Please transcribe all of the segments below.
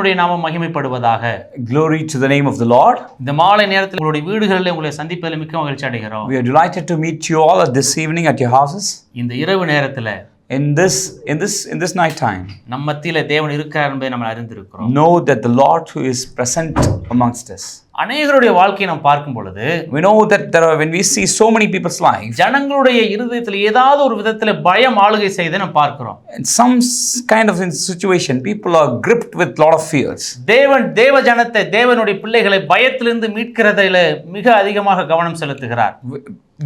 தேவனுடைய நாமம் மகிமைப்படுவதாக Glory to the name of the Lord. இந்த மாலை நேரத்தில் உங்களுடைய வீடுகளில் உங்களை சந்திப்பதில் மிக்க மகிழ்ச்சி அடைகிறோம் We are delighted to meet you all at this evening at your houses. இந்த இரவு நேரத்தில் In this, in this, in this night time, நம் மத்தியில தேவன் இருக்கிறார் என்பதை நம்ம அறிந்திருக்கிறோம் know that the Lord who is present amongst us. அநேகருடைய வாழ்க்கையை நாம் பார்க்கும் பொழுது We know that there are, when we see so many people's lives, ஜனங்களுடைய இருதயத்தில் ஏதாவது ஒரு விதத்தில் பயம் ஆளுகை செய்தை நாம் பார்க்கிறோம் in some s- kind of in situation, people are gripped with lot of fears. தேவன் தேவ ஜனத்தை தேவனுடைய பிள்ளைகளை பயத்திலிருந்து மீட்கிறதில மிக அதிகமாக கவனம் செலுத்துகிறார்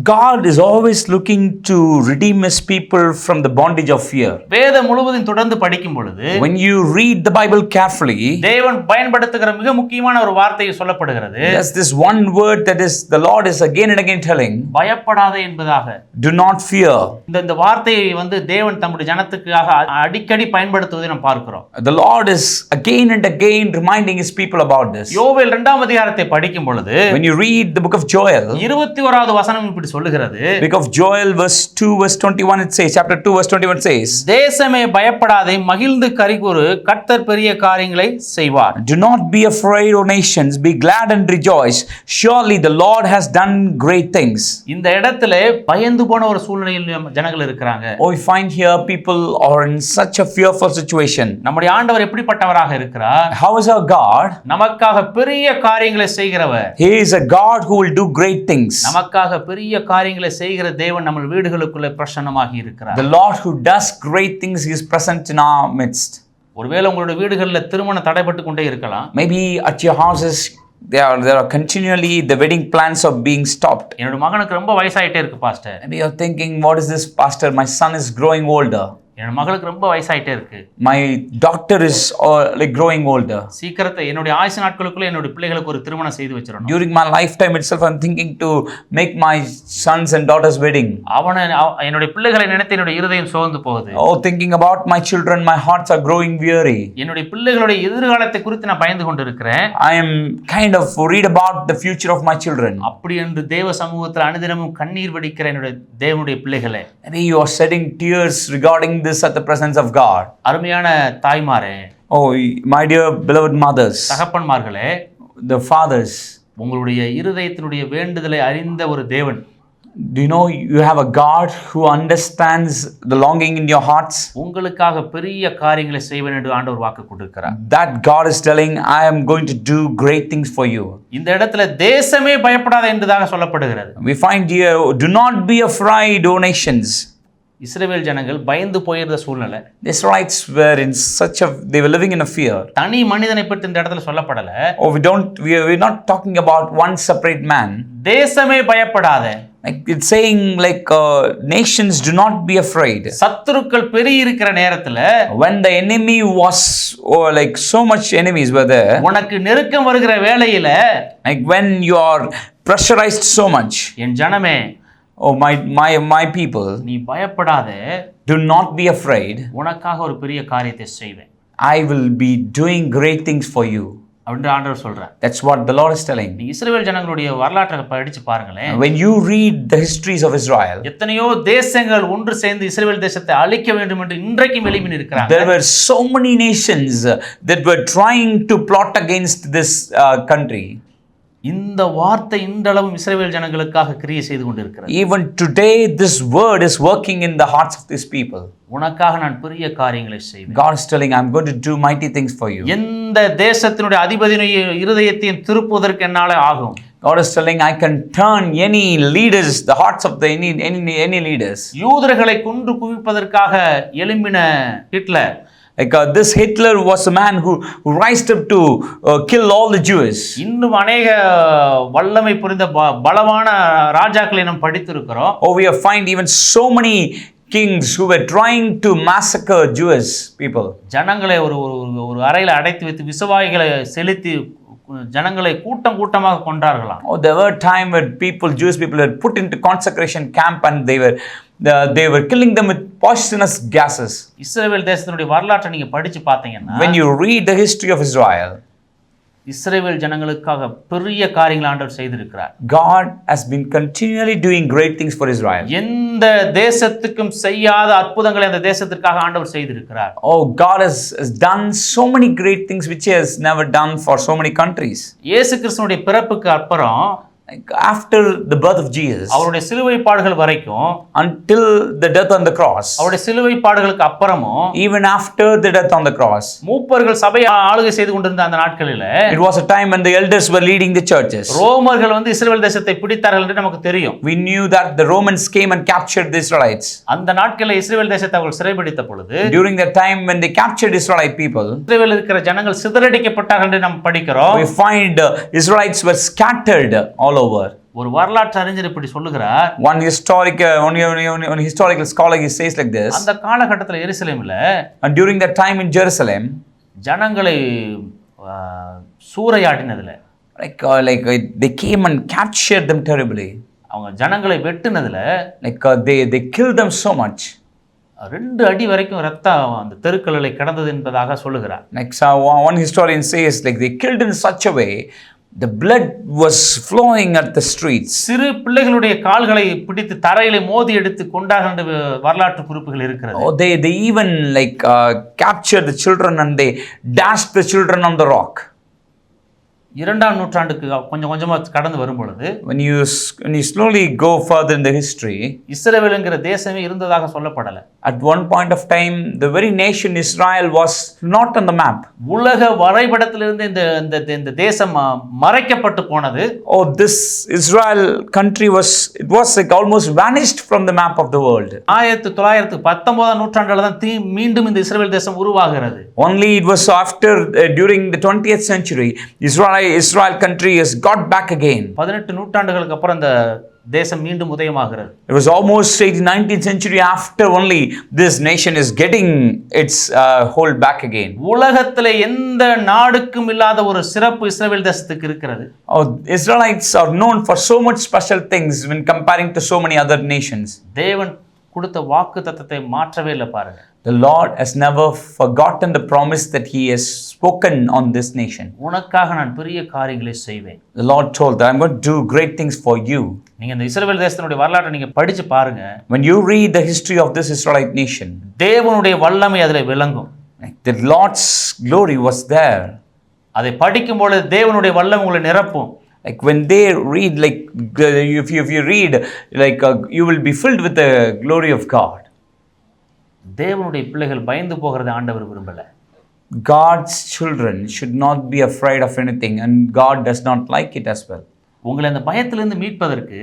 God is always looking to redeem his people from the bondage of fear. வேதம் முழுவதும் தொடர்ந்து படிக்கும் பொழுது When you read the Bible carefully, தேவன் பயன்படுத்துகிற மிக முக்கியமான ஒரு வார்த்தை சொல்லப்படுகிறது there's this one word that is the Lord is again and again telling, பயப்படாதே என்பதாக do not fear. இந்த இந்த வார்த்தையை வந்து தேவன் தம்முடைய ஜனத்துக்காக அடிக்கடி பயன்படுத்துவதை நாம் பார்க்கிறோம் The Lord is again and again reminding his people about this. யோவேல் இரண்டாம் அதிகாரத்தை படிக்கும் பொழுது When you read the book of Joel, இருபத்தி ஓராவது வசனம் இப்படி சொல்லுகிறது book of Joel, verse 2, verse 21, it says, chapter 2, verse 21 says, தேசமே பயப்படாதே மகிழ்ந்து கரிகூறு கர்த்தர் பெரிய காரியங்களை செய்வார் Do not be afraid, O nations, be glad and rejoice. Surely the Lord has done great things. இந்த இடத்துல பயந்து போன ஒரு சூழ்நிலையில் ஜனங்கள் இருக்கிறாங்க Oh, we find here people are in such a fearful situation. நம்முடைய ஆண்டவர் எப்படிப்பட்டவராக இருக்கிறார் How is our God? நமக்காக பெரிய காரியங்களை செய்கிறவர் He is a God who will do great things. நமக்காக பெரிய காரியங்களை செய்கிற தேவன் நம்ம வீடுகளுக்குள்ள பிரசன்னமாகி இருக்கிறார் The Lord who does great things, He is present in our midst. ஒருவேளை உங்களுடைய வீடுகளில் திருமணம் தடைப்பட்டு கொண்டே இருக்கலாம் Maybe at your houses, there are, there are continually the wedding plans are being stopped. என்னோட மகனுக்கு ரொம்ப வயசாயிட்டே இருக்கு pastor Maybe you're thinking, what is this, Pastor? My son is growing older. என்னோட மகளுக்கு ரொம்ப வயசாயிட்டே இருக்கு daughter is uh, like growing older. சீக்கிரத்தை என்னுடைய ஆயுசு நாட்களுக்குள்ள என்னுடைய பிள்ளைகளுக்கு ஒரு திருமணம் செய்து வச்சிடணும் During my lifetime itself, I'm thinking to make my sons and daughters' wedding. அவனை அவ- என்னுடைய பிள்ளைகளை நினைத்து என்னுடைய இருதயம் சோர்ந்து போகுது Oh, thinking about my children, my hearts are growing weary. என்னுடைய பிள்ளைகளுடைய எதிர்காலத்தை குறித்து நான் பயந்து கொண்டிருக்கிறேன் I am kind of worried about the future of my children. அப்படி என்று தேவ சமூகத்தில் அனுதினமும் கண்ணீர் வடிக்கிற என்னுடைய தேவனுடைய பிள்ளைகளே Maybe you are shedding tears this at the presence of God. அருமையான தாய்மாரே Oh, my dear beloved mothers, தகப்பன்மார்களே the fathers, உங்களுடைய இருதயத்தினுடைய வேண்டுதலை அறிந்த ஒரு தேவன் do you know you have a God who understands the longing in your hearts? உங்களுக்காக பெரிய காரியங்களை செய்வேன் என்று ஆண்டவர் வாக்கு கொடுக்கிறார் That God is telling, I am going to do great things for you. இந்த இடத்துல தேசமே பயப்படாத என்பதாக சொல்லப்படுகிறது We find here, do not be afraid, O nations. இஸ்ரவேல் ஜனங்கள் பயந்து போயிருந்த சூழ்நிலை The Israelites were in such a, they were living in a fear. தனி மனிதனை பற்றி இந்த இடத்துல சொல்லப்படல Oh, we don't, we are, we're not talking about one separate man. தேசமே பயப்படாத Like it's saying, like, uh, nations do not be afraid. சத்துருக்கள் பெரிய இருக்கிற நேரத்துல When the enemy was, oh, like, so much enemies were there, உனக்கு நெருக்கம் வருகிற வேளையில like, when you are pressurized so much, என் ஜனமே oh, my, my, my people, நீ பயப்படாத do not be afraid. உனக்காக ஒரு பெரிய காரியத்தை செய்வேன் I will be doing great things for you. அப்படின்னு ஆண்டவர் சொல்றார் That's what the Lord is telling. நீ இஸ்ரவேல் ஜனங்களுடைய வரலாற்றை படிச்சு பாருங்களேன் When you read the histories of Israel, எத்தனையோ தேசங்கள் ஒன்று சேர்ந்து இஸ்ரவேல் தேசத்தை அழிக்க வேண்டும் என்று இன்றைக்கும் எழுப்பி இருக்கிறாங்க there were so many nations uh, that were trying to plot against this uh, country. இந்த வார்த்தை இன்றளவும் இஸ்ரவேல் ஜனங்களுக்காக கிரியை செய்து கொண்டிருக்கிறது Even today, this word is working in the hearts of these people. உனக்காக நான் பெரிய காரியங்களை செய்வேன் God is telling, I'm going to do mighty things for you. எந்த தேசத்தினுடைய அதிபதியினுடைய இருதயத்தையும் திருப்புவதற்கு என்னால ஆகும் God is telling, I can turn any leaders, the hearts of the any any, any leaders. யூதர்களை கொன்று குவிப்பதற்காக எழும்பின Hitler Like uh, this Hitler was a man who, who rised up to uh, kill all the Jews. இன்னும் அநேக வல்லமை புரிந்த பலமான ராஜாக்களை நாம் படித்திருக்கிறோம் Oh, we have find even so many kings who were trying to massacre Jewish people. ஜனங்களை ஒரு ஒரு ஒரு- ஒரு அறையில் அடைத்து வைத்து விசுவாயிகளை செலுத்தி ஜனங்களை கூட்டம் கூட்டமாக கொண்டார்களாம் Oh, there were time when people, Jewish people, were put into consecration camp and they were uh, they were killing them with poisonous gases. இஸ்ரவேல் தேசத்தினுடைய வரலாற்றை நீங்க படிச்சு பார்த்தீங்கன்னா When you read the history of Israel, Israel ஜனங்களுக்காக பெரிய காரியங்களை ஆண்டவர் செய்திருக்கிறார் God has been continually doing great things for Israel. எந்த தேசத்துக்கும் செய்யாத அற்புதங்களை அந்த தேசத்திற்காக ஆண்டவர் செய்திருக்கிறார் Oh, God has, has done so many great things which He has never done for so many countries. இயேசு கிறிஸ்துனுடைய பிறப்புக்கு அப்புறம் After the birth of Jesus, அவருடைய சிலுவை பாடுகள் வரைக்கும் until the death on the cross, அவருடைய சிலுவை பாடுகளுக்கு அப்புறமும் even after the death on the cross, மூப்பர்கள் சபையை ஆளுகை செய்து கொண்டிருந்த அந்த நாட்களில it was a time when the elders were leading the churches. ரோமர்கள் வந்து இஸ்ரேல் தேசத்தை பிடித்தார்கள் என்று நமக்கு தெரியும் We knew that the Romans came and captured the Israelites. அந்த நாட்களில் இஸ்ரேல் தேசத்தை அவர்கள் சிறைபிடித்த பொழுது During the time when they captured Israelite people, இஸ்ரேலில் இருக்கிற ஜனங்கள் சிதறடிக்கப்பட்டார்கள் என்று நாம் படிக்கிறோம் we find uh, Israelites were scattered all over. ஒரு வரலாற்று அறிஞர் இப்படி சொல்லுகிறார் uh, one, one, one, one historical scholar he says like this. அந்த காலகட்டத்தில் எருசலேமில் And during that time in Jerusalem, ஜனங்களை சூறையாடினதுல like uh, like uh, they came and captured them terribly. அவங்க ஜனங்களை வெட்டுனதுல Like uh, they they killed them so much. ரெண்டு அடி வரைக்கும் ரத்தம் அந்த தெருக்களில் கிடந்தது என்பதாக சொல்லுகிறார் Like so one one historian says, like they killed in such the blood was flowing at the streets. சிறு பிள்ளைகளுடைய கால்களை பிடித்து தரையிலே மோதி எடுத்து கொண்டார்கள் என்று வரலாற்று குறிப்புகள் இருக்கிறது Oh, they they even like uh, captured the children and they dashed the children on the rock. இரண்டாம் நூற்றாண்டுக்கு கொஞ்சம் கொஞ்சமா கடந்து வரும் பொழுது When you s- when you slowly go further in the history, இஸ்ரவேல் என்கிற தேசமே இருந்ததாக சொல்லப்படலை at one point of time, the very nation Israel was not on the map. உலக வரைபடத்திலிருந்து இந்த இந்த இந்த தேசம் மறைக்கப்பட்டு போனது Oh, this Israel country was it was like almost vanished from the map of the world. ஆயிரத்தி தொள்ளாயிரத்து பத்தொன்பதாம் நூற்றாண்டுல தான் தீ மீண்டும் இந்த இஸ்ரேல் தேசம் உருவாகிறது Only it was after uh, during the 20th century, Israel Israel country has got back again. பதினெட்டு நூற்றாண்டுகளுக்கு அப்புறம் இந்த தேசம் மீண்டும் உதயமாகிறது It was almost 18th, 19th century after only this nation is getting its uh, hold back again. உலகத்துல எந்த நாடுக்கும் இல்லாத ஒரு சிறப்பு இஸ்ரேல் தேசத்துக்கு இருக்கிறது Oh, Israelites are known for so much special things when comparing to so many other nations. தேவன் கொடுத்த வாக்கு தத்தத்தை மாற்றவே இல்லை பாருங்க The Lord has never forgotten the promise that He has spoken on this nation. உனக்காக நான் பெரிய காரியங்களை செய்வேன் The Lord told that I'm going to do great things for you. நீங்க இந்த இஸ்ரேல் தேசத்தினுடைய வரலாற்றை நீங்க படிச்சு பாருங்க When you read the history of this Israelite nation, தேவனுடைய வல்லமை அதுல விளங்கும் the Lord's glory was there. அதை படிக்கும் பொழுது தேவனுடைய வல்லமை உங்களை நிரப்பும் Like when they read, like uh, if you, if you read, like uh, you will be filled with the glory of God. தேவனுடைய பிள்ளைகள் பயந்து போகிறதை ஆண்டவர் விரும்பல God's children should not be afraid of anything, and God does not like it as well. உங்களை அந்த பயத்திலிருந்து மீட்பதற்கு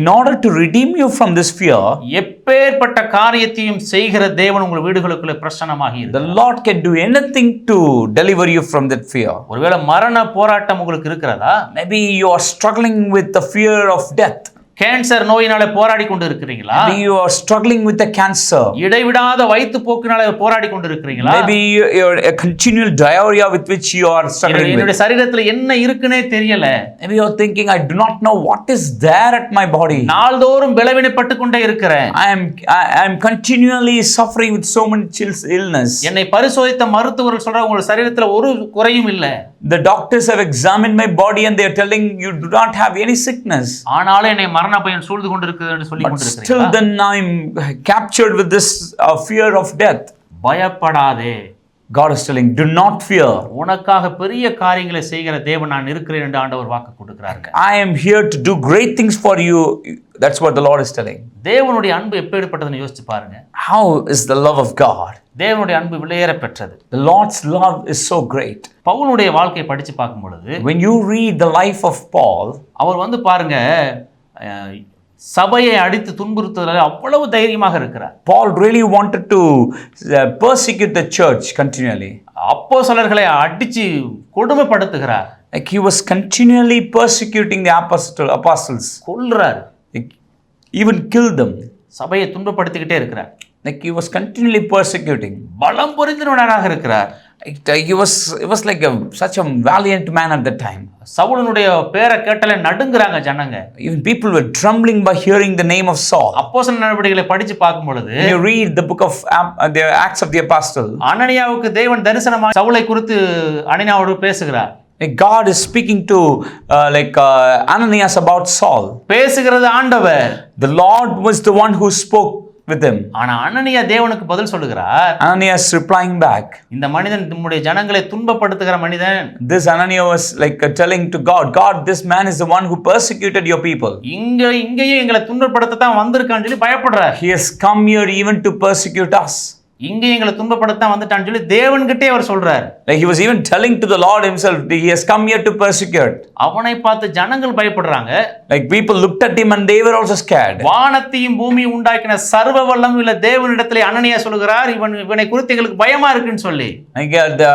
In order to redeem you from this fear, எப்பேற்பட்ட காரியத்தையும் செய்கிற தேவன் உங்கள் வீடுகளுக்குள்ளே பிரசன்னமாகி the இருக்கிறார். Lord can do anything to deliver you from that fear. ஒருவேளை மரண போராட்டம் உங்களுக்கு இருக்கிறதா Maybe you are struggling with the fear of death. Cancer நோயினால போராடி கொண்டு இருக்கிறீங்களா are struggling with the cancer. இடைவிடாத வயிற்று போக்கினால போராடி கொண்டு இருக்கிறீங்களா Maybe you- you're a continual diarrhea with which you are struggling with. என்னுடைய சரீரத்துல என்ன இருக்குன்னே தெரியல Maybe you're thinking, I do not know what is there at my body. நாள்தோறும் பலவீனப்பட்டு கொண்டே இருக்கிறேன் I am I am continually suffering with so many chills illness. என்னை பரிசோதித்த மருத்துவர்கள் சொல்ற உங்க சரீரத்துல ஒரு குறையும் இல்லை The doctors have examined my body and they are telling you do not have any sickness. ஆனாலும் என்னை மரண பயம் சூழ்ந்து கொண்டிருக்குது என்று சொல்லி still, then I'm captured with this uh, fear of death. பயப்படாதே God is telling, do not fear. உனக்காக பெரிய காரியங்களை செய்கிற தேவன் நான் இருக்கிறேன் என்று ஆண்டவர் வாக்கு கொடுக்கிறாருங்க I am here to do great things for you. That's what the Lord is telling. தேவனுடைய அன்பு எப்பேற்பட்டதுன்னு யோசிச்சு பாருங்க How is the love of God? தேவனுடைய அன்பு விலையேற பெற்றது The Lord's love is so great. பவுலுடைய வாழ்க்கையை படிச்சு பார்க்கும் பொழுது When you read the life of Paul, அவர் வந்து பாருங்க சபையை அடித்து துன்புறுத்துவதில் அவ்வளவு தைரியமாக இருக்கிறார் really wanted to uh, persecute the church continually. அப்போ சிலர்களை அடிச்சு கொடுமைப்படுத்துகிறார் Like he was continually persecuting the apostle, apostles, கொல்றார் even killed them. சபையை துன்பப்படுத்திக்கிட்டே இருக்கிறார் Like he was continually persecuting. பலம் பொருந்தினவனாக இருக்கிறார் It, uh, he was he was like a, such a valiant man at that time. சவுலனுடைய பேரை கேட்டாலே நடுங்குறாங்க ஜனங்க Even people were trembling by hearing the name of Saul. அப்போஸ்தலர் நடவடிக்கைகளை படிச்சு பார்க்கும் பொழுது When you read the book of Ap- uh, the Acts of the Apostle, அனனியாவுக்கு தேவன் தரிசனமாக சவுலை குறித்து அனனியாவோடு பேசுகிறார் God is speaking to uh, like uh, Ananias about Saul. பேசுகிறது ஆண்டவர் The Lord was the one who spoke with him. ஆனா அனனியா தேவனுக்கு பதில் சொல்லுகிறார் Ananias replying back. இந்த மனிதன் நம்முடைய ஜனங்களை துன்பப்படுத்துகிற மனிதன் This Ananias was like uh, telling to God, God, this man is the one who persecuted your people. இங்க இங்கேயே எங்களை துன்பப்படுத்த தான் வந்திருக்கான்னு சொல்லி பயப்படுறார் He has come here even to persecute us. இங்கே எங்களை துன்பப்படுத்த வந்துட்டான்னு சொல்லி தேவன்கிட்டே அவர் சொல்றார் Like he was even telling to the Lord himself, he has come here to persecute. அவனை பார்த்து ஜனங்கள் பயப்படுறாங்க Like people looked at him and they were also scared. வானத்தையும் பூமியும் உண்டாக்கின சர்வ வல்லம் இல்ல தேவனிடத்திலே அனனியா சொல்லுகிறார் இவன் இவனை குறித்து எங்களுக்கு பயமா இருக்குன்னு சொல்லி Like uh, the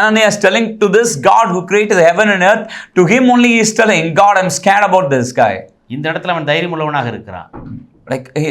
Ananias telling to this God who created the heaven and earth, to him only he is telling, God, I'm scared about this guy. இந்த இடத்துல அவன் தைரியம் உள்ளவனாக இருக்கிறான்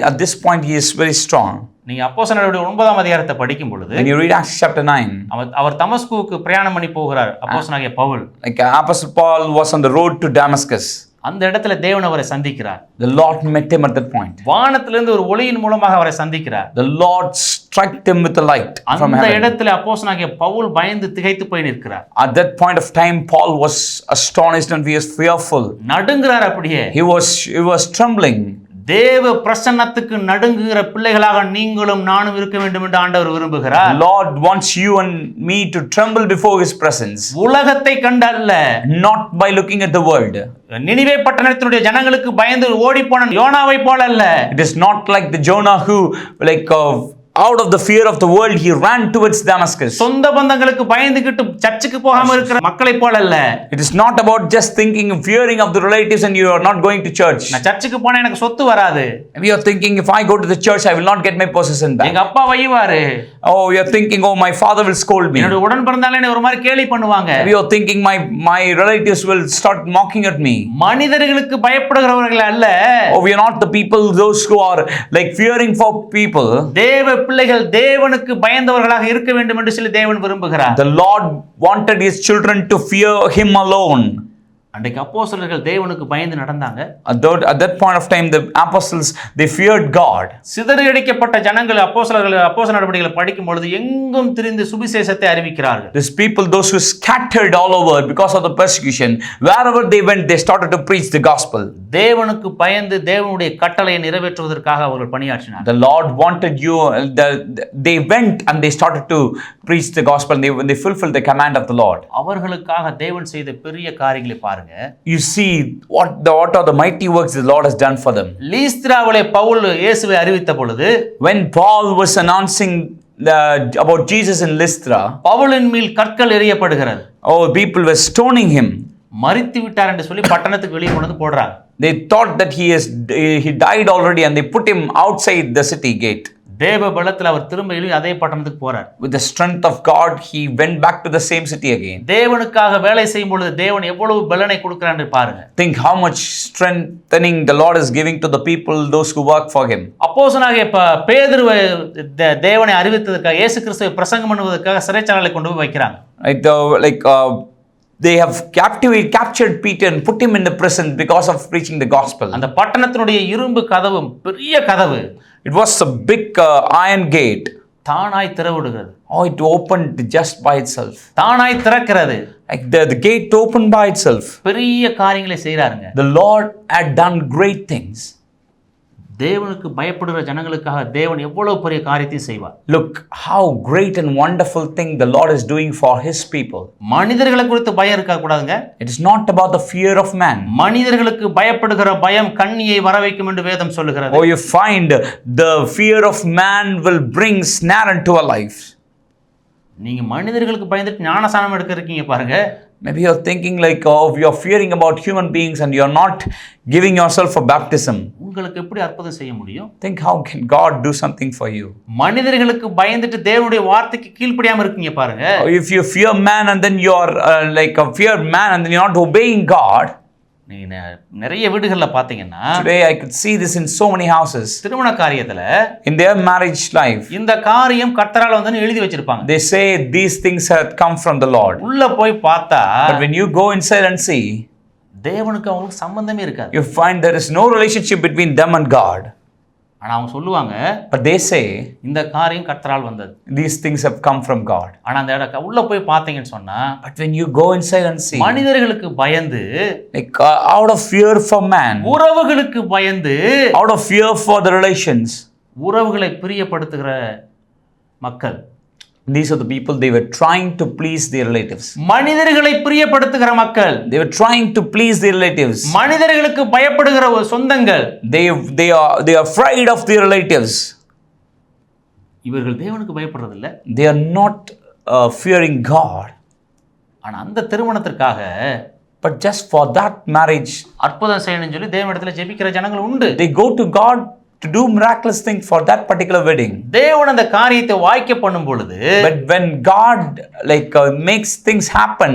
At this point, he is very strong. நீங்க அப்போஸ்தலர்களுடைய ஒன்பதாம் அதிகாரத்தை படிக்கும் பொழுது When you read Acts chapter 9, அவர் அவர் தமஸ்குவுக்கு பிரயாணம் பண்ணி போகிறார் அப்போஸ்தலனாகிய Pavul like uh, Apostle Paul was on the road to Damascus. அந்த இடத்துல தேவன் அவரை சந்திக்கிறார் The Lord met him at that point. வானத்திலிருந்து ஒரு ஒளியின் மூலமாக அவரை சந்திக்கிறார் The Lord struck him with a light அந்த. இடத்துல அப்போஸ்தலனாகிய பவுல் பயந்து திகைத்து போய் நிற்கிறார் At that point of time, Paul was astonished and he was fearful. நடுங்குறார் அப்படியே He was he was trembling. தேவ பிரசன்னத்துக்கு நடுங்குகிற பிள்ளைகளாக நீங்களும் நானும் இருக்க வேண்டும் என்று ஆண்டவர் விரும்புகிறார். Lord wants you and me to tremble before His presence, உலகத்தை கண்டு அல்ல not by looking at the world. Nineveh பட்டணத்தினுடைய ஜனங்களுக்கு பயந்து ஓடி போன யோனாவை போல அல்ல It is not like the Jonah who, like, uh, out of the fear of the world, he ran towards Damascus. சொந்த பந்தங்களுக்கு பயந்துகிட்டு சர்ச்சுக்கு போகாம இருக்கிற மக்களை போல அல்ல It is not about just thinking, fearing of the relatives, and you are not going to church. நான் சர்ச்சுக்கு போனா எனக்கு சொத்து வராது Maybe you're thinking, if I go to the church, I will not get my possession back. எங்க அப்பா வைவாரு Oh, you're thinking, oh, my father will scold me. என்னோட உடன் பிறந்தாலே என்னை ஒரு மாதிரி கேலி பண்ணுவாங்க Maybe you're thinking, my my relatives will start mocking at me. மனிதர்களுக்கு பயப்படுகிறவர்கள் அல்ல Oh, we are not the people, those who are like fearing for people. தேவ பிள்ளைகள் தேவனுக்கு பயந்தவர்களாக இருக்க வேண்டும் என்று சொல்லி தேவன் விரும்புகிறார் The Lord wanted His children to fear Him alone. அன்றைக்கு அப்போஸ்தலர்கள் தேவனுக்கு பயந்து நடந்தாங்க At that, at that point of time, the apostles they feared God. சிதறடிக்கப்பட்ட ஜனங்கள் அப்போஸ்தலர்கள் அப்போஸ்தல நடவடிக்கைகளை படிக்கும் பொழுது எங்கும் திரிந்து சுவிசேஷத்தை அறிவிக்கிறார்கள் These people, those who scattered all over because of the persecution, wherever they went, they started to preach the gospel. தேவனுக்கு பயந்து தேவனுடைய கட்டளையை நிறைவேற்றுவதற்காக அவர்கள் பணியாற்றினார் The Lord wanted you. The, they went and they started to preach the gospel. And they, when they fulfilled the command of the Lord, அவர்களுக்காக தேவன் செய்த பெரிய காரியங்களை பாருங்க you see what the what are the mighty works the Lord has done for them. லீஸ்திராவிலே பவுல் இயேசுவை அறிவித்த பொழுது When Paul was announcing the, about Jesus in Lystra, பவுலின் மேல் கற்கள் எறியப்படுகிறது oh, people were stoning him. மறித்து விட்டார் என்று சொல்லி பட்டணத்துக்கு வெளியே கொண்டு போடுறாங்க They thought that he is he died already, and they put him outside the city gate. தேவ பலத்தில் அவர் திரும்ப அதே பட்டணத்துக்கு போறார் With the strength of God, he went back to the same city again. தேவனுக்காக வேலை செய்யும் பொழுது தேவன் எவ்வளவு பலனை கொடுக்கிறார் என்று பாருங்க Think how much strengthening the Lord is giving to the people, those who work for him. அப்போசனாகிய இப்ப பேதுருவை தே- தேவனை அறிவித்ததற்காக இயேசு கிறிஸ்துவை பிரசங்கம் பண்ணுவதற்காக சிறைச்சாலையில் கொண்டு போய் வைக்கிறாங்க uh, they have captivate, captured Peter and put him in the prison because of preaching the gospel. அந்த பட்டணத்தினுடைய இரும்பு கதவு பெரிய கதவு It was a big uh, iron gate. தானாய் திறவிடுகிறது Oh, it opened just by itself. தானாய் திறக்கிறது Like the, the gate opened by itself. பெரிய காரியங்களை செய்றாருங்க The Lord had done great things. தேவனுக்கு பயப்படுகிற ஜனங்களுக்காக தேவன் எவ்வளவு பெரிய காரியத்தையும் செய்வார் Look how great and wonderful thing the Lord is doing for His people. மனிதர்களை குறித்து பயம் இருக்க கூடாதுங்க It is not about the fear of man. மனிதர்களுக்கு பயப்படுகிற பயம் கண்ணியை வர வைக்கும் என்று வேதம் சொல்லுகிறது Or you find the fear of man will bring snare into our lives. நீங்க மனிதர்களுக்கு பயந்துட்டு ஞானசானம் எடுக்க இருக்கீங்க பாருங்க Maybe you're thinking like, oh, you're fearing about human beings and you're not giving yourself for baptism. உங்களுக்கு எப்படி அற்புதம் செய்ய முடியும் Think how can God do something for you? மனிதர்களுக்கு பயந்துட்டு தேவனுடைய வார்த்தைக்கு கீழ்ப்படியாம இருக்கீங்க பாருங்க If you fear man and then you're uh, like a fear man and then you're not obeying God. நெ- நிறைய வீடுகள்ல பாத்தீங்கன்னா Today I could see this in so many houses. திருமண காரியத்துல In their marriage life, இந்த காரியம் கர்த்தரால் வந்து எழுதி வச்சிருப்பாங்க they say these things have come from the Lord. உள்ள போய் பார்த்தா But when you go inside and see, தேவனுக்கு அவங்களுக்கு சம்பந்தமே இருக்காது you find there is no relationship between them and God. ஆனா அவங்க சொல்லுவாங்க they say இந்த காரியம் கர்த்தரால் வந்தது these things have come from God. ஆனா அந்த இடம் உள்ள போய் பார்த்தீங்கன்னு சொன்னா But when you go inside and see, மனிதர்களுக்கு பயந்து like uh, out of fear for man, உறவுகளுக்கு பயந்து out of fear for the relations, உறவுகளை பிரியப்படுத்துகிற மக்கள் these are the people they were trying to please their relatives. மனிதர்களை பிரியப்படுத்துகிற மக்கள் They were trying to please their relatives. மனிதர்களுக்கு பயப்படுகிற ஒரு சொந்தங்கள் They they are they are afraid of their relatives. இவர்கள் தேவனுக்கு பயப்படுறதில்ல They are not uh, fearing God. ஆனா அந்த திருமணத்திற்காக But just for that marriage, அற்புதம் செய்யணும்னு சொல்லி தேவனிடத்துல ஜெபிக்கிற ஜனங்கள் உண்டு they go to God to do miraculous thing for that particular wedding. தேவன் அந்த காரியத்தை வாய்க்க பண்ணும் பொழுது But when God like uh, makes things happen,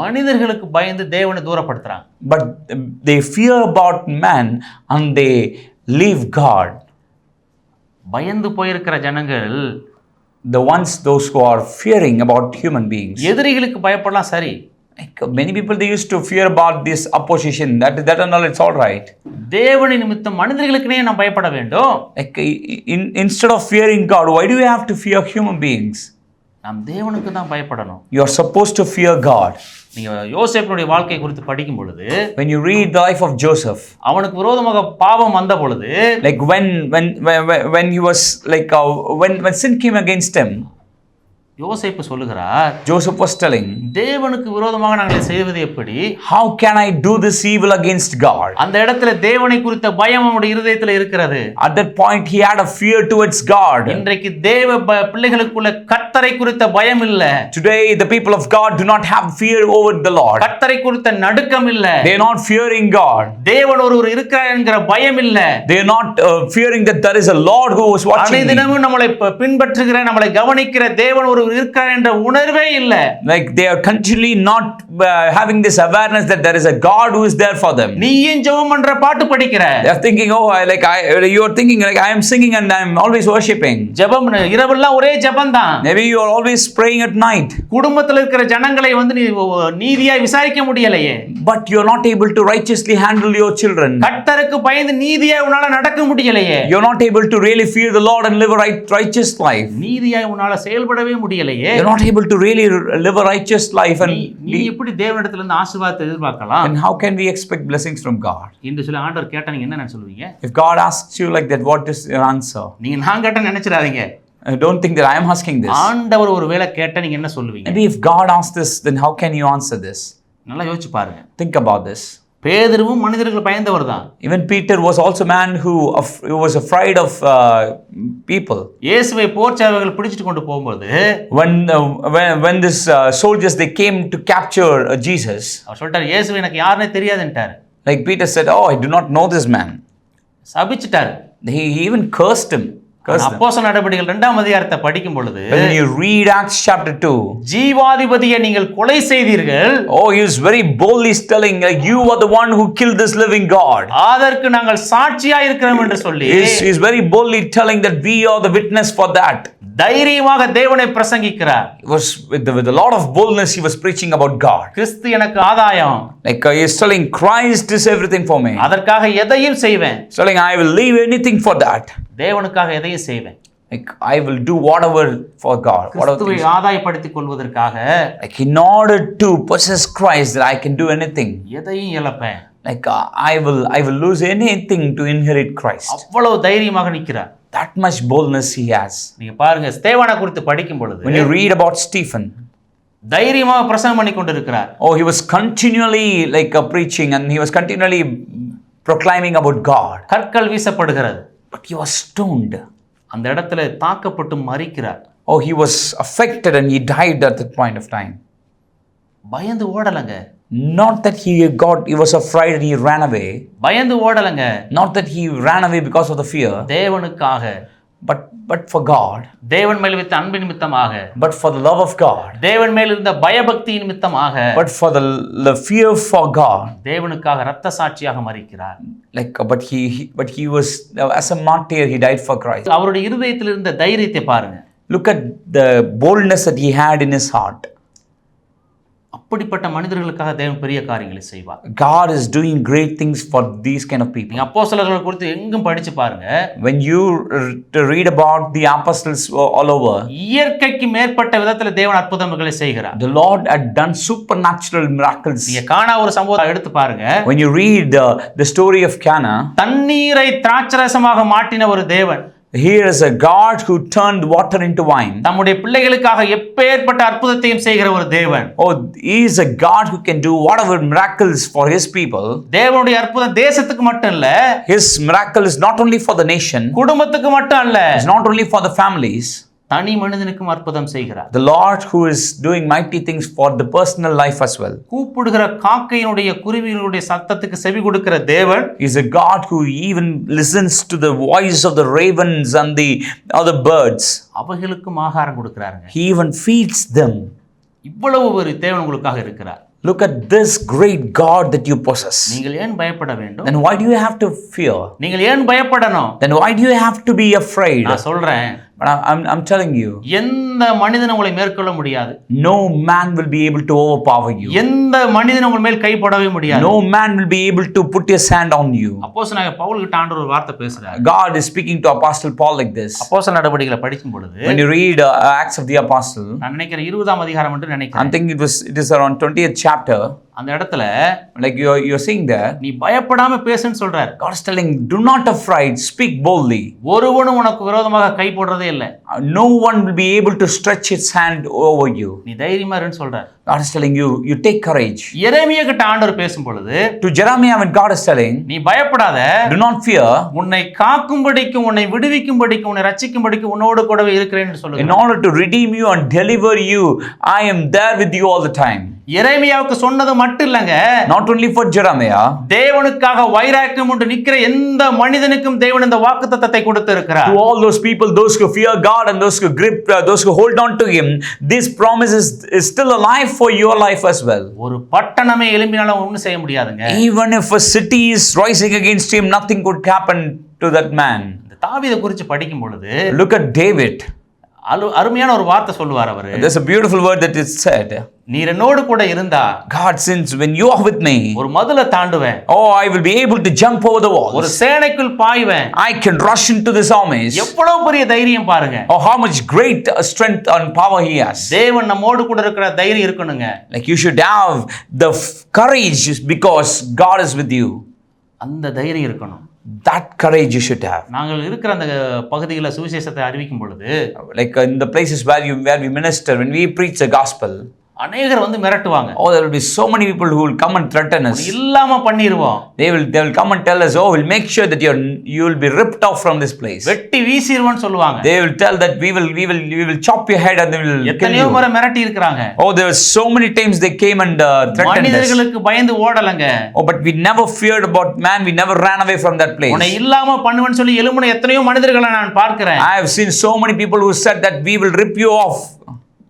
மனிதர்களுக்கு பயந்து தேவனை தூரப்படுத்துறாங்க but they fear about man and they leave God. பயந்து போயிருக்கிற ஜனங்கள் The ones those who are fearing about human beings. எதிரிகளுக்கு பயப்படலாம் சரி Like uh, many people they used to fear about this opposition. That that and all it's all right. தேவனை நிமித்தம் மனிதர்களுக்குனே நாம் பயப்பட வேண்டும் Like in, instead of fearing God, why do you have to fear human beings? நாம் தேவனுக்கு தான் பயப்படணும் You are supposed to fear God. நீங்க யோசேப்பினுடைய வாழ்க்கை குறித்து படிக்கும் பொழுது When you read the life of Joseph, அவனுக்கு விரோதமாக பாவம் வந்த பொழுது like when when when, when he was like uh, when when sin came against him, யோசேப்பு சொல்லுகிறார் Joseph was telling, தேவனுக்கு விரோதமாக நாங்கள் செய்வது எப்படி "How can I do this evil against God?" அந்த இடத்துல தேவனை குறித்த பயம் அவனுடைய இருதயத்தில் இருக்கிறது At that point, he had a fear towards God. இன்றைக்கு தேவ பிள்ளைகளுக்குள்ள கர்த்தரை குறித்த பயம் இல்ல Today, the people of God do not have fear over the Lord. கர்த்தரை குறித்த நடுக்கம் இல்ல are not fearing God. தேவன் ஒருவர் இருக்கிறார் என்கிற பயம் இல்ல not uh, fearing that there is a Lord who is watching. me. அனைதினமும் நம்மளை பின்பற்றுகிற நம்மளை கவனிக்கிற தேவன் ஒருவர் இருக்கிறார் என்ற உணர்வே இல்ல Like they are continually not uh, having this awareness that there is a God who is there for them. நீயும் ஜெபம் பண்ற பாட்டு படிக்கிற thinking, oh, I, like I, you are thinking like I am singing and I am always worshiping. ஜெபம் இரவெல்லாம் ஒரே ஜெபம் தான் Maybe you are always praying at night, குடும்பத்துல இருக்கிற ஜனங்களை வந்து நீ நீதியாய் விசாரிக்க முடியலையே but you are not able to righteously handle your children. கர்த்தருக்கு பயந்து நீதியாய் உன்னால நடக்க முடியலையே are not able to really fear the Lord and live a right, righteous life. நீதியாய் உன்னால செயல்படவே முடியலையே You are not able to really live a righteous life, and, நீ எப்படி தேவனிடத்துல இருந்து ஆசீர்வாதத்தை எதிர்பார்க்கலாம் and how can we expect blessings from God? என்று சொல்லி ஆண்டவர் கேட்டா நீங்க என்ன சொல்லுவீங்க If God asks you like that, what is your answer? நீங்க நான் கேட்ட நினைச்சிடாதீங்க Uh, don't think that I am asking this. ஆண்டவர் ஒரு வேளை கேட்டா நீங்க என்ன சொல்லுவீங்க Maybe if God asks this, then how can you answer this? நல்லா யோசிச்சு பாருங்க Think about this. பேதருவும் மனிதர்கள் பயந்தவர் தான் a man who, af- who was afraid of uh, people. இயேசுவை போர் சேவைகள் பிடிச்சிட்டு கொண்டு போகும்போது When, uh, when, when this uh, soldiers, they came to capture uh, Jesus, அவர் சொல்லிட்டாரு இயேசு எனக்கு யாருன்னே தெரியாதுன்ட்டாரு like Peter said, oh, I do not know this man. சபிச்சிட்டாரு He even cursed him. அப்போஸ்தலர் நடவடிக்கைகள் இரண்டாம் அதிகாரத்தை படிக்கும் பொழுது you read Acts chapter 2, ஜீவாதிபதியை நீங்கள் கொலை செய்தீர்கள் oh, he is very boldly telling, like, you are the one who killed this living God. அதற்கு நாங்கள் சாட்சியா இருக்கிறோம் என்று சொல்லி He's, he's very boldly telling that we are the witness for that. தைரியமாக தேவனை பிரசங்கிக்கிறார் He was with, the, with a lot of boldness, he was preaching about God. கிறிஸ்து எனக்கு ஆதாயம் Like uh, he's telling, Christ is everything for me. அதற்காக எதையும் செய்வேன் telling, I will leave anything for that. தேவனுக்காக எதையும் செய்வேன் Like I will do whatever for God. Whatever கிறிஸ்துவை. ஆதாயப்படுத்திக் கொள்வதற்காக in order to possess Christ, that I can do anything. எதையும் இழப்பேன் Like uh, I will, I will lose anything to inherit Christ. அவ்வளவு தைரியமாக நிற்கிறார் That much boldness he has. நீங்க பாருங்க ஸ்தேவானை குறித்து படிக்கும் பொழுது When you read about Stephen, தைரியமாக பிரசங்கம் பண்ணி கொண்டிருக்கிறார் oh, he was continually like uh, preaching and he was continually proclaiming about God. கற்கள் வீசப்படுகிறது But he was stoned. அந்த இடத்துல தாக்கப்பட்டு மறிக்கிறார் Oh, he was affected and he died at that point of time. பயந்து ஓடலங்க Not that he got, he was afraid and he ran away. பயந்து ஓடலங்க Not that he ran away because of the fear, தேவனுக்காக but but for God, தேவன் மேல் வைத்த அன்பு நிமித்தமாக but for the love of God, தேவன் மேல் இருந்த பயபக்தி நிமித்தமாக but for the, the fear for God. தேவனுக்காக இரத்த சாட்சியாக மறிக்கிறார் Like, uh, but he, he but he was as a martyr, he died for Christ. அவருடைய இருதயத்தில் இருந்த தைரியத்தை பாருங்க Look at the boldness that he had in his heart. அப்படிப்பட்ட மனிதர்களுக்காக தேவன் பெரிய காரியங்களை செய்வார் God is doing great things for these kind of people. நீங்க அப்போஸ்தலர்கள் குறித்து எங்கும் படிச்சு பாருங்க When you read about the apostles all over, இயற்கைக்கு மேற்பட்ட விதத்துல தேவன் அற்புதங்களை செய்கிறார் the Lord had done supernatural miracles. நீங்க காணா ஒரு சம்பவத்தை எடுத்து பாருங்க When you read uh, the story of Cana, தண்ணீரை திராட்சரசமாக மாட்டின ஒரு தேவன் here is a God who turned water into wine. தம்முடைய பிள்ளைகளுக்காக எப்பேற்பட்ட அற்புதத்தையும் செய்கிற ஒரு தேவன் Oh, he is a God who can do whatever miracles for his people. தேவனுடைய அற்புதம் தேசத்துக்கு மட்டும் இல்ல His miracle is not only for the nation, குடும்பத்துக்கு மட்டும் அல்ல it's not only for the families. தனி மனிதனுக்கும் அற்புதம் செய்கிறார் The Lord who is doing mighty things for the personal life as well. கூப்பிடுகிற காக்கையினுடைய குருவியினுடைய சத்தத்துக்கு செவி கொடுக்கிற தேவன் He's a God who even listens to the voice of the ravens and the other birds. அவைகளுக்கும் ஆகாரம் கொடுக்கிறாருங்க He even feeds them. இவ்வளவு ஒரு தேவன் உங்களுக்காக இருக்கிறார் Look at this great God that you possess. நீங்கள் ஏன் பயப்பட வேண்டும் Then why do you have to fear? நீங்கள் ஏன் பயப்படணும் Then why do you have to be afraid? நான் சொல்றேன் I'm, I'm telling you, எந்த மனிதன் உங்களை மேற்கொள்ள முடியாது no man will be able to overpower you. எந்த மனிதன் உங்கள் மேல் கைப்படவே முடியாது No man will be able to put his hand on you. அப்போஸ் நாங்க பவுல் கிட்ட ஆண்டு ஒரு வார்த்தை பேசுறாரு God is speaking to Apostle Paul like this. அப்போஸ் நடவடிக்கைகளை படிக்கும் பொழுது When you read uh, Acts of the Apostle, நான் நினைக்கிறேன் இருபதாம் அதிகாரம் என்று I'm நினைக்கிறேன் thinking it was it is around 20th chapter. அந்த இடத்துல Like you're you're seeing there, நீ பயப்படாம பேசுன்னு சொல்றாரு God is telling, do not afraid, speak boldly. ஒருவனும் உனக்கு விரோதமாக கை போடுறதே இல்லை Uh, No one will be able to stretch its hand over you. நீ தைரியமா இருன்னு சொல்றாரு God is telling you, you take courage. எரேமிய கிட்ட ஆண்டவர் பேசும் பொழுது To Jeremiah, when God is telling, நீ பயப்படாத do not fear, உன்னை காக்கும்படிக்கும் உன்னை விடுவிக்கும்படிக்கும் உன்னை ரட்சிக்கும்படிக்கும் உன்னோடு கூடவே இருக்கிறேன் என்று in சொல்லுங்க order to redeem you and deliver you, I am there with you all the time. எரேமியாவுக்கு சொன்னது மட்டும் இல்லைங்க Not only for Jeremiah, தேவனுக்காக வைராக்கியம் உண்டு நிக்கிற எந்த மனிதனுக்கும் தேவன் இந்த வாக்குத்தத்தத்தை கொடுத்திருக்கிறார் to all those people, those who fear God and those who grip, uh, those who hold on to Him, this promise is, is still alive for your life as well. ஒரு பட்டணமே எழும்பினாலும் ஒண்ணும் செய்ய முடியாதுங்க Even if a city is rising against him, nothing could happen to that man. இந்த தாவீதை குறித்து படிக்கும் பொழுது Look at David. அரு அருமையான ஒரு வார்த்தை சொல்லுவார் அவரு There's a beautiful word that is said நீர் என்னோடு கூட இருந்தா God, since when you are with me, ஒரு மதுல தாண்டுவேன் oh, I will be able to jump over the ஒரு walls. சேனைக்குள் பாய்வேன் I can rush into this armies. எவ்வளவு பெரிய தைரியம் பாருங்க Oh, how much great uh, strength and power he has. தேவன் நம்மோடு கூட இருக்கிற தைரியம் இருக்கணுங்க Like you should have the f- courage because God is with you. அந்த தைரியம் இருக்கணும் That courage you should have. நாங்கள் இருக்கிற அந்த பகுதிகளில் சுவிசேஷத்தை அறிவிக்கும் பொழுது Like uh, in the places where you where we minister, when we preach the gospel, அநேகர் வந்து மிரட்டுவாங்க oh, there will be so many people who will come and threaten us. இல்லாம பண்ணிடுவோம் They will they will come and tell us, oh, we'll make sure that you're you will be ripped off from this place. வெட்டி வீசிடுவோம்னு சொல்லுவாங்க They will tell that we will we will we will chop your head and they will எத்தனையோ you. முறை மிரட்டி இருக்கிறாங்க Oh, there were so many times they came and uh, threatened us. மனிதர்களுக்கு பயந்து ஓடலங்க Oh, but we never feared about man. We never ran away from that place. உன்னை இல்லாம பண்ணுவேன்னு சொல்லி எலும்புன எத்தனையோ மனிதர்களை நான் பார்க்கிறேன் I have seen so many people who said that we will rip you off.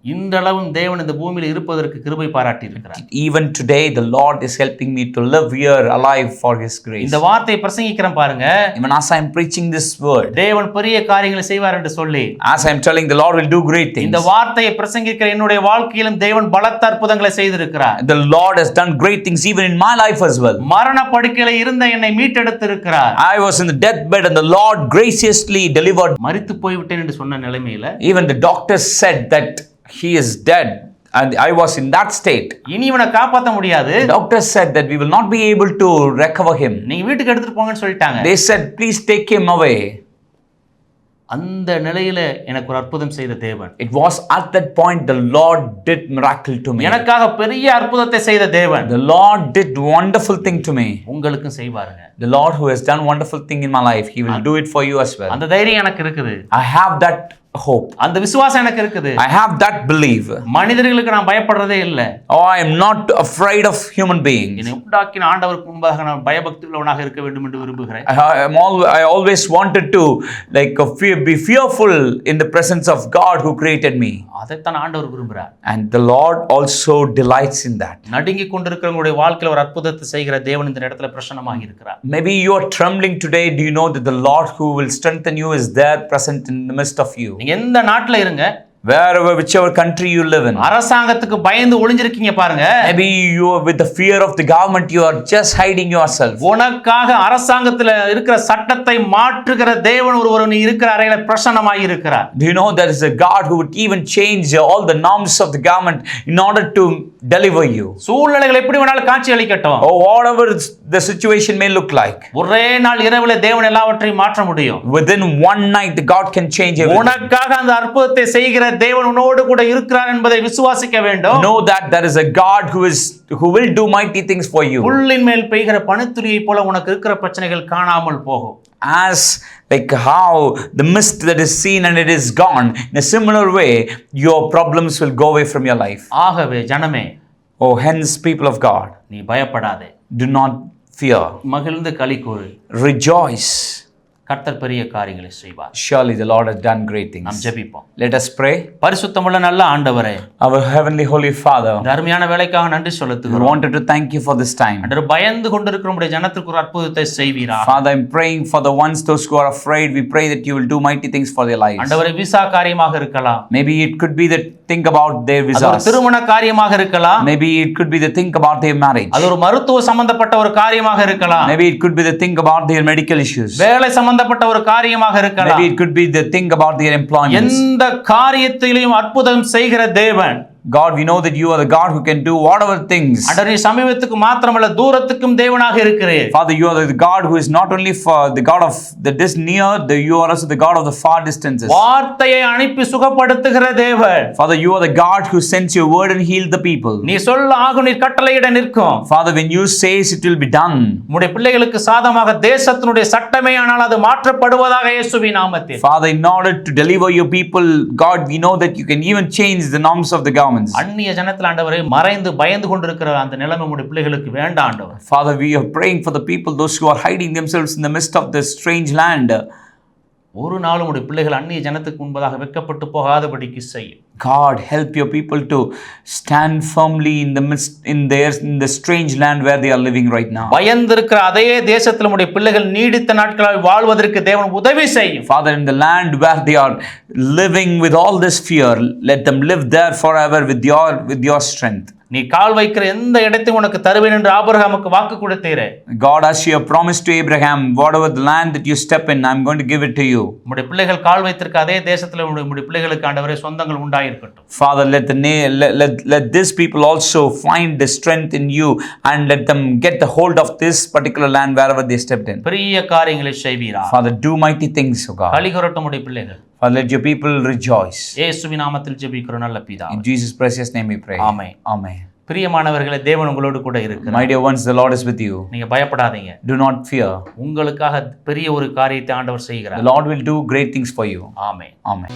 இந்த அளவும் தேவன் இந்த பூமியில் இருப்பதற்கு கிருபை பாராட்டி இருக்கிறார் Even today, the Lord is helping me to live here alive for His grace. இந்த வார்த்தையை பிரசங்கிக்கிறேன் பாருங்க Even as I am preaching this word, தேவன் பெரிய காரியங்களை செய்வார் என்று சொல்லி as I am telling, the Lord will do great things. இந்த வார்த்தையை பிரசங்கிக்கிற என்னுடைய வாழ்க்கையிலும் தேவன் பலத்த அற்புதங்களை செய்திருக்கிறார் The Lord has done great things even in my life as well. மரண படுக்கையில இருந்த என்னை மீட்டெடுத்து இருக்கிறார் I was in the deathbed and the Lord graciously delivered. மரித்து போய்விட்டேன் என்று சொன்ன நிலைமையில Even the doctors said that he is dead. And I was in that state. இனி இவனை காப்பாற்ற முடியாது The doctors said that we will not be able to recover him. நீங்க வீட்டுக்கு எடுத்துட்டு போங்கன்னு சொல்லிட்டாங்க They said, please take him away. அந்த நிலையில எனக்கு ஒரு அற்புதம் செய்த தேவன் It was at that point the Lord did miracle to me. எனக்காக பெரிய அற்புதத்தை செய்த தேவன் The Lord did wonderful thing to me. உங்களுக்கும் செய்வாருங்க The Lord who has done wonderful thing in my life, He will do it for you as well. அந்த தைரியம் எனக்கு இருக்குது I have that hope. அந்த விசுவாசம் எனக்கு இருக்குது I have that belief. மனிதர்களுக்கு நான் பயப்படுறதே இல்லை Oh, I am not afraid of human beings. என்னை உண்டாக்கின ஆண்டவருக்கு முன்பாக நான் பயபக்தி உள்ளவனாக இருக்க வேண்டும் என்று விரும்புகிறேன் wanted to like uh, fear, be fearful in the presence of God who created me. அதைத்தான் ஆண்டவர் விரும்புகிறார் And the Lord also delights in that. நடுங்கி கொண்டிருக்கிறவங்களுடைய வாழ்க்கையில் ஒரு அற்புதத்தை செய்கிற தேவன் இந்த இடத்துல பிரசன்னமாக இருக்கிறார் Maybe you are trembling today. Do you know that the Lord who will strengthen you is there present in the midst of you? நீங்க எந்த நாட்டுல இருங்க wherever, whichever country you live in. அரசாங்கத்துக்கு பயந்து ஒளிஞ்சிருக்கீங்க பாருங்க Maybe you are with the fear of the government, you are just hiding yourself. உனக்காக அரசாங்கத்துல இருக்கிற சட்டத்தை மாற்றுகிற தேவன் ஒருவர் நீ இருக்கிற அறையில பிரசன்னமாய் இருக்கிறார் Do you know there is a God who would even change all the norms of the government in order to deliver you? சூழ்நிலைகள் எப்படி வேணாலும் காட்சி அளிக்கட்டும் Or whatever the situation may look like. ஒரே நாள் இரவுல தேவன் எல்லாவற்றையும் மாற்ற முடியும் Within one night, God can change everything. உனக்காக அந்த அற்புதத்தை செய்கிற தேவன் உன்னோடு கூட இருக்கிறார் என்பதை விசுவாசிக்க வேண்டும் Know that there is a God who is who will do mighty things for you. புல்லின் மேல் பெய்கிற பனித்துளியை போல உனக்கு இருக்கிற பிரச்சனைகள் காணாமல் போகும் As like how the mist that is seen and it is gone, in a similar way, your problems will go away from your life. ஆகவே ஜனமே Oh, hence, people of God, நீ பயப்படாதே do not fear. மகிழ்ந்து களி கூறு Rejoice. கர்த்தர் பெரிய காரியங்களை செய்வார் Surely the Lord has done great நாம் things. ஜெபிப்போம் Let us pray. பரிசுத்தமுள்ள நல்ல ஆண்டவரே Our Heavenly Holy Father, இந்த அருமையான வேலைக்காக நன்றி we செலுத்துகிறோம் wanted to thank you for this time. அன்று பயந்து கொண்டிருக்கிற உடைய ஜனத்திற்கு ஒரு அற்புதத்தை செய்வீரா Father, I'm praying for the ones, those who are afraid. We pray that you will do mighty things for their lives. ஆண்டவரே விசா காரியமாக இருக்கலாம் Maybe it could be that think about their visas. திருமண காரியமாக இருக்கலாம் Maybe it could be the think about their marriage. அது ஒரு மருத்துவ சம்பந்தப்பட்ட ஒரு காரியமாக இருக்கலாம் Maybe it could be the think about their medical issues. வேலை சம்பந்தப்பட்ட ஒரு காரியமாக இருக்கலாம் about their employments. எந்த காரியத்திலையும் அற்புதம் செய்கிற தேவன் God, we know that you are the God who can do whatever things. Adari சமீபத்துக்கு மாத்திரமல்ல தூரத்துக்கும் தேவனாக இருக்கிறீர் Father, you are the God who is not only for the God of the dis near, the, you are also the God of the far distances. வார்த்தையை அனுப்பி சுகப்படுத்துகிற தேவன் Father, you are the God who sends your word and heal the people. நீ சொல்ல ஆகும் நீர் கட்டளையிட நிற்கும் Father, when you say it will be done. உம்முடைய பிள்ளைகளுக்கு சாதமாக தேசத்தினுடைய சட்டமே ஆனால் அது மாற்றப்படுவதாக இயேசுவின் நாமத்தில் Father, in order to deliver your people, God, we know that you can even change the norms of the அந்நிய ஜனத்தில் ஆண்டவரை மறைந்து பயந்து கொண்டிருக்கிற அந்த நிலைமை உடைய பிள்ளைகளுக்கு வேண்டாம் ஆண்டவர். Father, we are praying for the people, those who are hiding themselves in the midst of this strange land. ஒரு நாளும் உடைய பிள்ளைகள் அந்நிய ஜனத்துக்கு முன்பதாக வெட்கப்பட்டு போகாதபடிக்கு செய்யும். God, help your people to stand firmly in the midst, in their, in the strange land where they are living right now. பயந்திருக்கிற அதே தேசத்தில் உடைய பிள்ளைகள் நீடித்த நாட்களால் வாழ்வதற்கு தேவன் உதவி செய்யும் Father, in the land where they are living with all this fear, let them live there forever with your, with your strength. நீ கால் வைக்கிற எந்த இடத்தையும் உனக்கு தருவேன் என்று ஆபிரகாமுக்கு வாக்கு கொடுத்தீரே God, as you have promised to Abraham, whatever the land that you step in, I'm going to give it to you. உம்முடைய பிள்ளைகள் கால் வைத்திருக்க அதே தேசத்தில் உம்முடைய பிள்ளைகளுக்கு ஆண்டவரே சொந்தங்கள் உண்டாயிருக்கட்டும் Father, let the na- let, let, let this people also find the strength in you and let them get the hold of this particular land wherever they stepped in. பெரிய காரியங்களை செய்வீரா Father, do mighty things, O God. கலிகரட்டும் உடைய பிள்ளைகள் Father, let your people rejoice. இயேசுவின் நாமத்தில் ஜெபிக்கிறோம் நல்ல பிதா In Jesus' precious name we pray. Amen. Amen. பிரியமானவர்களே தேவன் உங்களோடு கூட இருக்கிறார் My dear ones, the Lord is with you. நீங்க பயப்படாதீங்க Do not fear. உங்களுக்காக பெரிய ஒரு காரியத்தை ஆண்டவர் The செய்கிறார் Lord will do great things for you. Amen Amen.